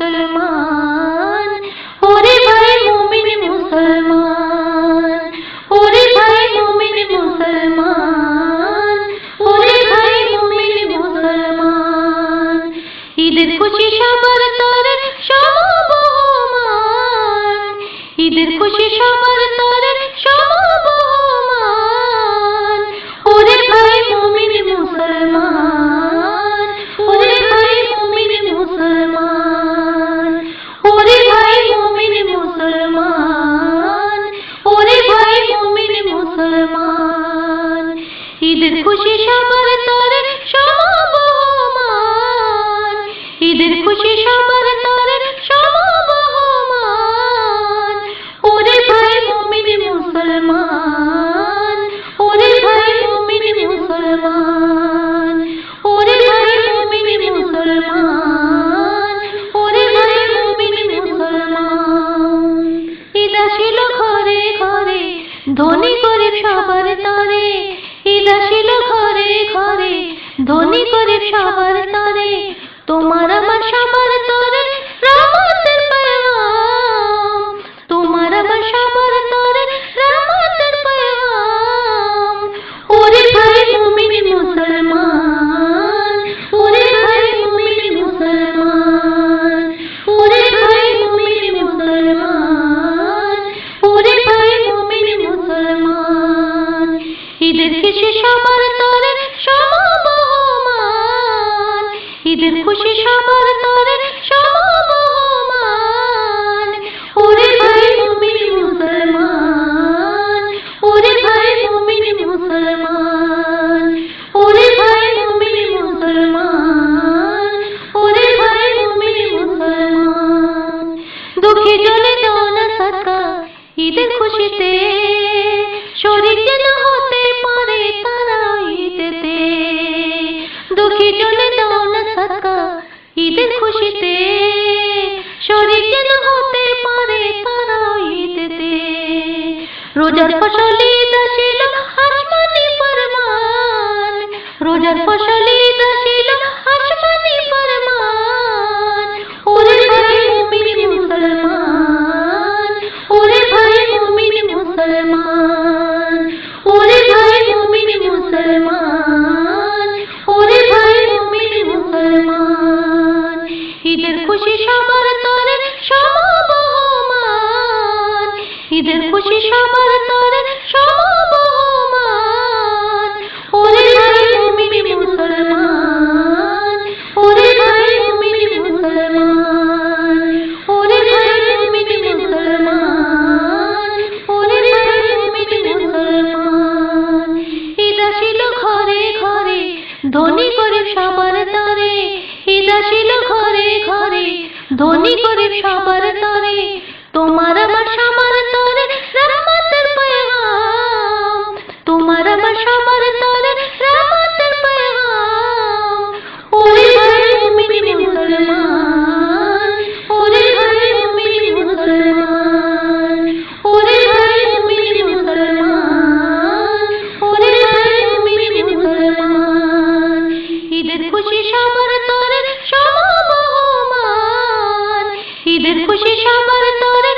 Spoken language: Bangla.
মুসলমান। ওরে ভাই মুমিন মুসলমান। ওরে ভাই মুমিন মুসলমান। ওরে ভাই মুমিন মুসলমান। ঈদের খুশি সবার তরে সমবহমান। ঈদের খুশি সবার ঈদের খুশি সবার তরে সমবহমান। ঈদের খুশি সবার তরে সমবহমান। ওরে ভাই মুমিন মুসলমান, ওরে ভাই মুমিন মুসলমান, ওরে ভাই মুমিন মুসলমান, ওরে ভাই মুমিন মুসলমান। ঈদ আসিল ঘরে ঘরে, ধনী গরিব সবার তরে ধনী গরিব সবার তরে, তোমার আমার সবার তরে রহমতের পয়গাম তোমার আমার সবার তরে রহমতের পয়গাম ওরে ভাই মুমিন মুসলমান, ওরে ভাই মুমিন মুসলমান, ওরে ভাই মুমিন মুসলমান, ওরে ভাই মুমিন মুসলমান। ঈদের সবার ঈদের খুশি সবার তরে সমবহমান। ওরে ভাই মুমিন মুসলমান, ওরে ভাই মুমিন মুসলমান, ওরে ভাই মুমিন মুসলমান, ওরে ভাই মুমিন মুসলমান। দুঃখী জলে দাও না সাকা খুশিতে শরীর যেন হতে ঈদের খুশিতে, শরীর যেন হতে পারে তারা ঈদেতে। রোজার ফসলে দাসিল আসমানি ফরমান। রোজার ফসল খুশি সবার তরে সমবহমান। ঈদের খুশি সবার তোর সমবহমান ধনী করে সবার তরে তোমার amor, todo.